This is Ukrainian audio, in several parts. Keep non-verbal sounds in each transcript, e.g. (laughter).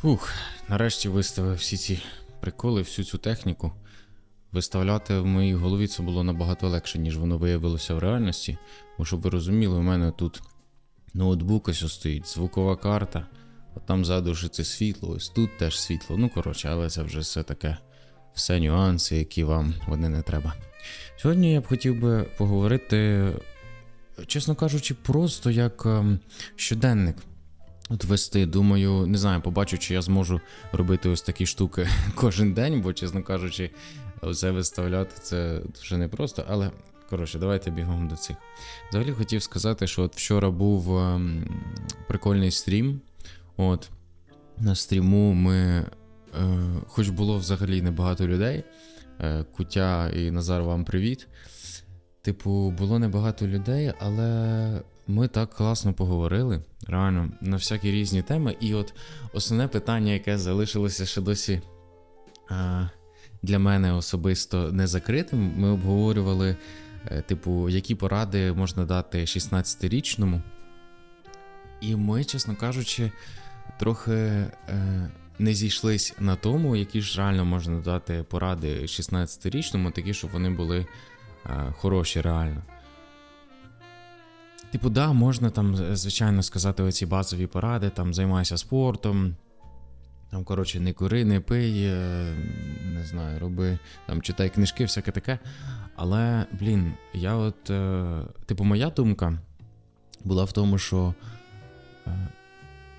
Фух, нарешті виставив всі ці приколи, всю цю техніку. Виставляти в моїй голові це було набагато легше, ніж воно виявилося в реальності. Бо щоб ви розуміли, у мене тут ноутбук ось стоїть, звукова карта, а там ззаду вже це світло, ось тут теж світло. Ну, коротше, але це вже все таке, все нюанси, які вам вони не треба. Сьогодні я б хотів би поговорити, чесно кажучи, просто як ем, щоденник. От вести, думаю, не знаю, побачу, чи я зможу робити ось такі штуки (laughs) кожен день, бо, чесно кажучи, все виставляти це вже непросто, але коротше, давайте бігом до цих. Взагалі хотів сказати, що от вчора був ем, прикольний стрім. От на стріму ми, е, хоч було взагалі небагато людей, е, Кутя і Назар, вам привіт. Типу, було небагато людей, але ми так класно поговорили. Реально, на всякі різні теми. І от основне питання, яке залишилося ще досі а, для мене особисто не закритим, ми обговорювали, е, типу, які поради можна дати 16-річному. І ми, чесно кажучи, трохи е, не зійшлись на тому, які ж реально можна дати поради 16-річному, такі, щоб вони були е, хороші реально. Типу, да, можна там, звичайно, сказати оці базові поради, там займайся спортом. Там, коротше, не кури, не пий, е, не знаю, роби, там, читай книжки, всяке таке. Але, блін, я от, е, типу, моя думка була в тому, що е,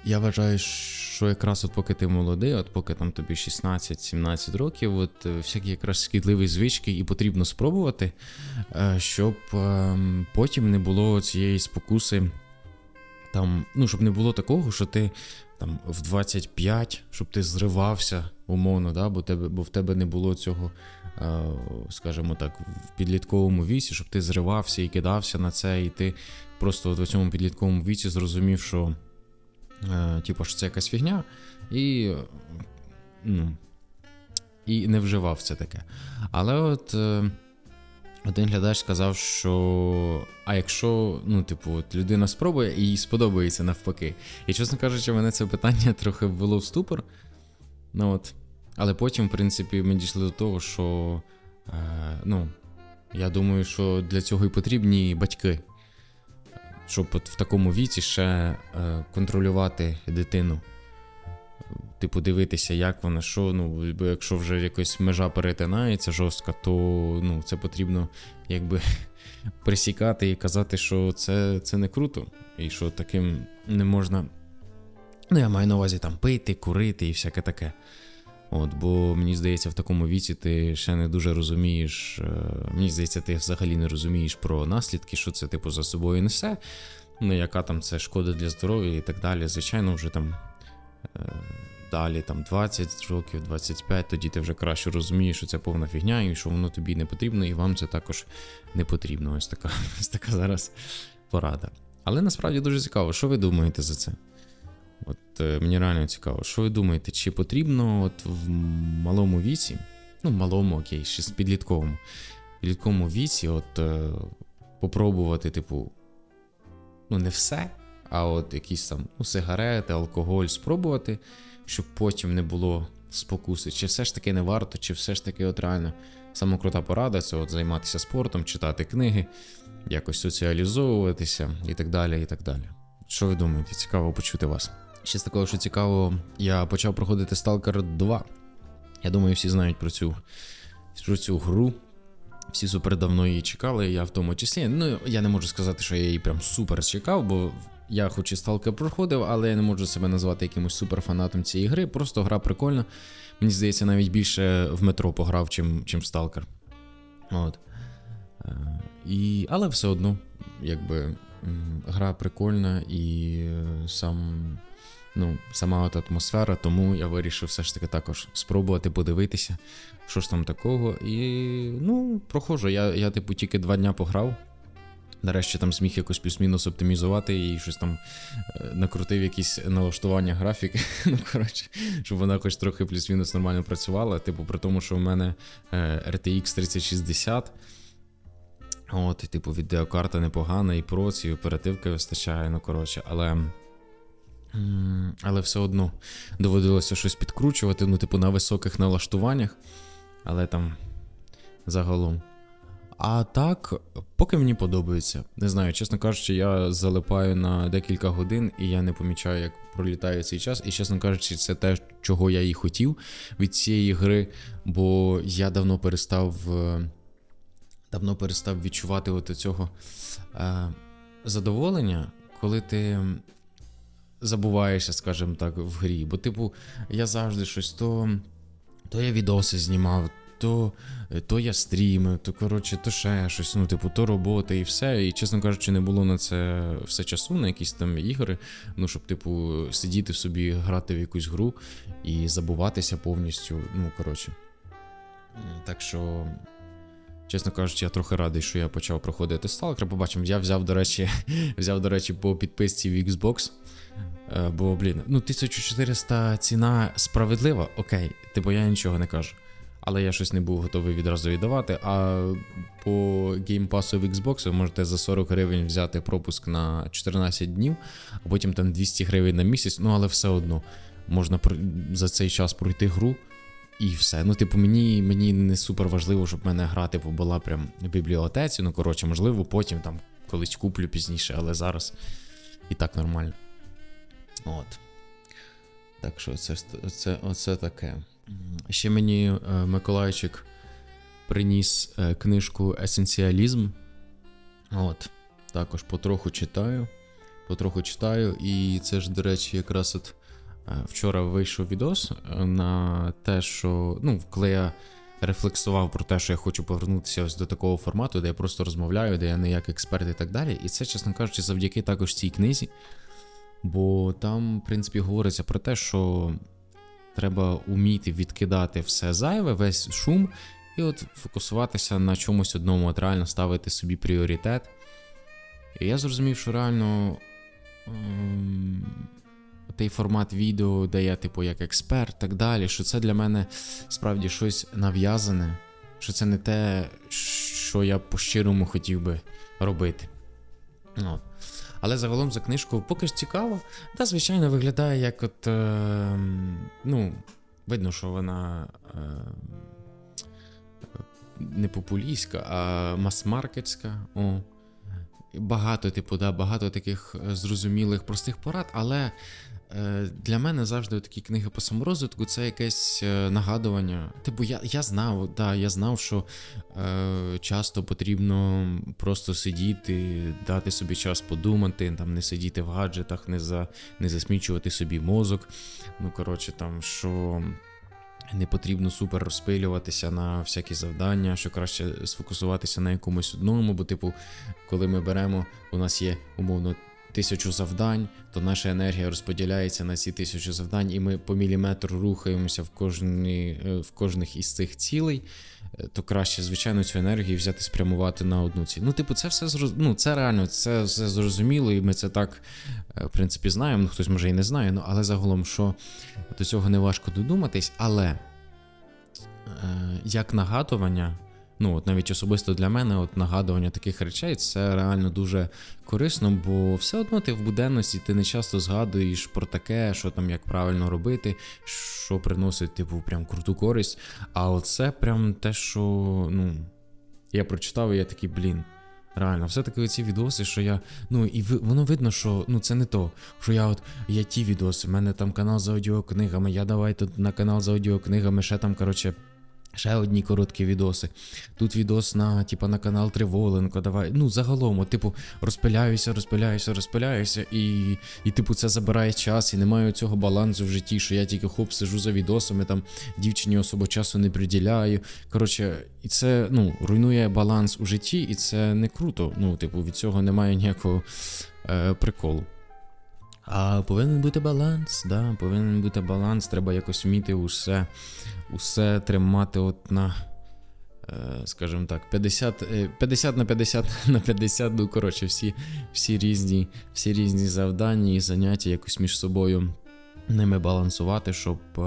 я вважаю, якраз от поки ти молодий, от поки там тобі 16-17 років, от е, всякі якраз шкідливі звички і потрібно спробувати, е, щоб ем, потім не було цієї спокуси. Там, ну, щоб не було такого, що ти там в 25, щоб ти зривався умовно, да, бо, тебе, бо в тебе не було цього, е, скажімо так, в підлітковому віці, щоб ти зривався і кидався на це, і ти просто от в цьому підлітковому віці зрозумів, що, типу, що це якась фігня, і, е, ну, і не вживав це таке. Але от. Е, один глядач сказав, що а якщо, ну, типу, от людина спробує і їй сподобається навпаки. І, чесно кажучи, мене це питання (laughs) трохи ввело в ступор. Ну от. Але потім, в принципі, ми дійшли до того, що е, ну, я думаю, що для цього і потрібні батьки. Щоб от в такому віці ще е, контролювати дитину. Типу, дивитися, як вона, що, ну, бо якщо вже якась межа перетинається жорстко, то ну, це потрібно якби (laughs) присікати і казати, що це, це не круто, і що таким не можна. Ну, я маю на увазі там пити, курити і всяке таке. От, бо мені здається, в такому віці ти ще не дуже розумієш. е, Мені здається, ти взагалі не розумієш про наслідки, що це типу за собою несе. Ну, яка там це шкода для здоров'я і так далі. Звичайно, вже там е, далі там 20 років, 25, тоді ти вже краще розумієш, що це повна фігня, і що воно тобі не потрібно, і вам це також не потрібно. Ось така, (laughs) ось така зараз порада. Але насправді дуже цікаво, що ви думаєте за це? Е, мені реально цікаво, що ви думаєте, чи потрібно от в малому віці, ну, малому, окей, ще з підлітковому, підлітковому віці, от е, попробувати, типу, ну, не все, а от якісь там ну, сигарети, алкоголь спробувати, щоб потім не було спокуси. Чи все ж таки не варто, чи все ж таки от реально сама крута порада це от займатися спортом, читати книги, якось соціалізовуватися і так далі. і так далі. Що ви думаєте? Цікаво почути вас. Ще з такого, що цікаво, я почав проходити Stalker 2. Я думаю, всі знають про цю, про цю гру. Всі супер давно її чекали, я в тому числі. Ну, я не можу сказати, що я її прям супер чекав, бо я хоч і Stalker проходив, але я не можу себе назвати якимось суперфанатом цієї гри. Просто гра прикольна. Мені здається, навіть більше в метро пограв, чим, чим в. От. Е, І, але все одно, якби гра прикольна і е, сам, ну, сама от атмосфера, тому я вирішив все ж таки також спробувати подивитися, що ж там такого. І ну, прохожу. Я, я типу, тільки два дня пограв. Нарешті там зміг якось плюс-мінус оптимізувати і щось там е, накрутив якісь налаштування графіки. (laughs) ну, коротше, щоб вона хоч трохи плюс-мінус нормально працювала. Типу, при тому, що в мене е, RTX 3060. От, типу, відеокарта непогана, і проц, і оперативки вистачає, ну коротше, але Але все одно доводилося щось підкручувати, ну, типу, на високих налаштуваннях, але там загалом. А так, поки мені подобається. Не знаю, чесно кажучи, я залипаю на декілька годин, і я не помічаю, як пролітає цей час. І, чесно кажучи, це те, чого я і хотів від цієї гри, бо я давно перестав. е, Давно перестав відчувати от цього е, задоволення, коли ти забуваєшся, скажімо так, в грі. Бо, типу, я завжди щось то, то я відоси знімав, то, то я стрімив, то коротше, то ще щось, ну, типу, то робота і все. І, чесно кажучи, не було на це все часу, на якісь там ігри. Ну, щоб, типу, сидіти собі, грати в якусь гру і забуватися повністю. Ну, коротше. Так що. Чесно кажучи, я трохи радий, що я почав проходити Stalker. Побачимо, я взяв, до речі, (laughs) взяв, до речі, по підписці в Xbox. Е, Бо, блін, ну 1400 ціна справедлива, окей, типу я нічого не кажу. Але я щось не був готовий відразу віддавати. А по геймпасу в Xbox ви можете за 40 гривень взяти пропуск на 14 днів, а потім там 200 гривень на місяць, ну але все одно можна за цей час пройти гру. І все. Ну, типу, мені, мені не супер важливо, щоб в мене гра типу, була прям в бібліотеці. Ну, коротше, можливо, потім там колись куплю пізніше, але зараз і так нормально. От. Так що це, це, оце таке. Ще мені е, Миколайчик приніс е, книжку Есенціалізм. От. Також потроху читаю. Потроху читаю, і це ж, до речі, якраз от вчора вийшов відос е, на те, що. Ну, коли я рефлексував про те, що я хочу повернутися ось до такого формату, де я просто розмовляю, де я не як експерт і так далі. І це, чесно кажучи, завдяки також цій книзі. Бо там, в принципі, говориться про те, що треба уміти відкидати все зайве, весь шум, і от фокусуватися на чомусь одному, от реально ставити собі пріоритет. І я зрозумів, що реально ем, той формат відео, де я, типу, як експерт, так далі, що це для мене справді щось нав'язане, що це не те, що я по-щирому хотів би робити. От. Але загалом за книжку поки ж цікаво. Та, звичайно, виглядає як от. Е, ну, видно, що вона. Е, не популістська, а мас-маркетська. О. Багато, типу, да, багато таких е, зрозумілих простих порад, але е, для мене завжди такі книги по саморозвитку це якесь е, нагадування. Типу, я, я знав, да, я знав, що е, часто потрібно просто сидіти, дати собі час подумати, там не сидіти в гаджетах, не, за, не засмічувати собі мозок. Ну, коротше, там, що не потрібно супер розпилюватися на всякі завдання, що краще сфокусуватися на якомусь одному, бо, типу, коли ми беремо, у нас є умовно. Тисячу завдань, то наша енергія розподіляється на ці тисячу завдань, і ми по міліметру рухаємося в кожній, е, в кожних із цих цілей, е, то краще, звичайно, цю енергію взяти спрямувати на одну ціль. Ну, типу, це все зроз... ну, це реально, це все зрозуміло, і ми це так, е, в принципі, знаємо. Ну, хтось може і не знає, ну, але загалом, що до цього не важко додуматись, але як нагадування. Ну, от навіть особисто для мене, от нагадування таких речей це реально дуже корисно, бо все одно ти в буденності ти не часто згадуєш про таке, що там як правильно робити, що приносить, типу, прям круту користь. А оце прям те, що ну, я прочитав, і я такий, блін. Реально, все-таки ці відоси, що я. Ну, і воно видно, що ну це не то. Що я от я ті відоси, в мене там канал з аудіокнигами, я давай тут на канал з аудіокнигами, ще там, коротше. Ще одні короткі відоси. Тут відос на, типа, на канал Триволенко. Давай. Ну, загалом, от, типу, розпиляюся, розпиляюся, розпиляюся, і, і, типу, це забирає час, і немає цього балансу в житті, що я тільки хоп, сижу за відосами, там дівчині особо часу не приділяю. Коротше, і це ну, руйнує баланс у житті, і це не круто. Ну, типу, від цього немає ніякого е, приколу. А повинен бути баланс, да, повинен бути баланс, треба якось вміти усе, усе тримати от на, е, скажімо так, 50, е, 50 на 50 (laughs) на 50, ну коротше, всі, всі, різні, всі різні завдання і заняття якось між собою ними балансувати, щоб. Е,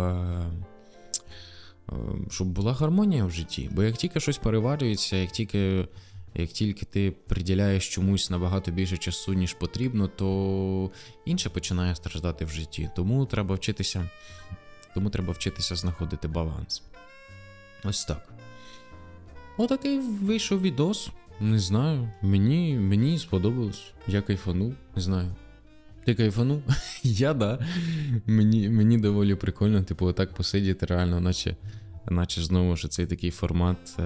е, щоб була гармонія в житті. Бо як тільки щось переварюється, як тільки Як тільки ти приділяєш чомусь набагато більше часу, ніж потрібно, то інше починає страждати в житті. Тому треба вчитися, тому треба вчитися знаходити баланс. Ось так. Отакий вийшов відос. Не знаю. Мені, мені сподобалось. Я кайфанув, не знаю. Ти кайфанув? (laughs) Я да. Мені, мені доволі прикольно, типу, отак посидіти реально, наче, наче знову ж цей такий формат, е,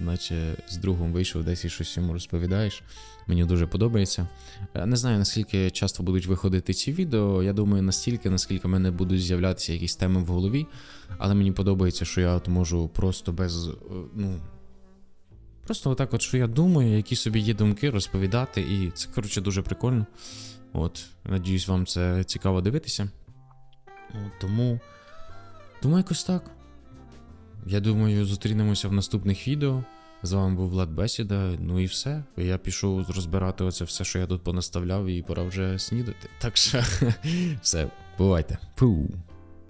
наче з другом вийшов десь і щось йому розповідаєш. Мені дуже подобається. Е, Не знаю, наскільки часто будуть виходити ці відео. Я думаю, настільки, наскільки в мене будуть з'являтися якісь теми в голові. Але мені подобається, що я от можу просто без. е, ну. Просто отак, от, що я думаю, які собі є думки, розповідати, і це, коротше, дуже прикольно. От, надіюсь, вам це цікаво дивитися. От, тому. Тому якось так. Я думаю, зустрінемося в наступних відео. З вами був Влад Бесіда. Ну і все. Я пішов розбирати оце все, що я тут понаставляв, і пора вже снідати. Так що, (laughs) все, бувайте. Пу.